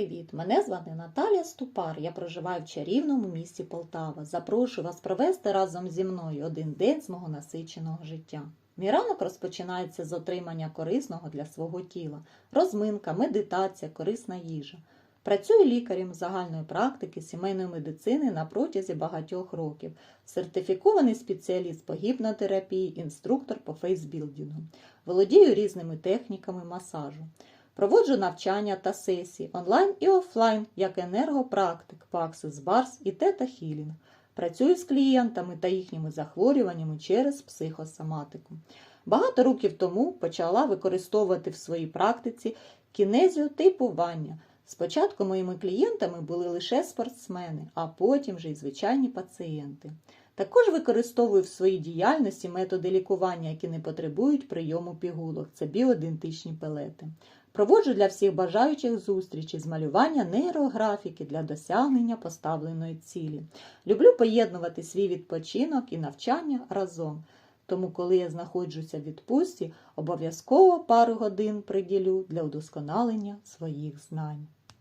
привіт! Мене звати Наталя Ступар. Я проживаю в чарівному місті Полтава. Запрошую вас провести разом зі мною один день з мого насиченого життя. Мій ранок розпочинається з отримання корисного для свого тіла, розминка, медитація, корисна їжа. Працюю лікарем загальної практики сімейної медицини на протязі багатьох років, сертифікований спеціаліст по гіпнотерапії, інструктор по фейсбілдингу. Володію різними техніками масажу. Проводжу навчання та сесії онлайн і офлайн, як енергопрактик, Access Bars і Theta Healing. Працюю з клієнтами та їхніми захворюваннями через психосоматику. Багато років тому почала використовувати в своїй практиці кінезіо типування. Спочатку моїми клієнтами були лише спортсмени, а потім вже й звичайні пацієнти. Також використовую в своїй діяльності методи лікування, які не потребують прийому пігулок. Це біоідентичні пелети. Проводжу для всіх бажаючих зустрічі з малювання нейрографіки для досягнення поставленої цілі. Люблю поєднувати свій відпочинок і навчання разом. Тому, коли я знаходжуся в відпустці, обов'язково пару годин приділю для удосконалення своїх знань.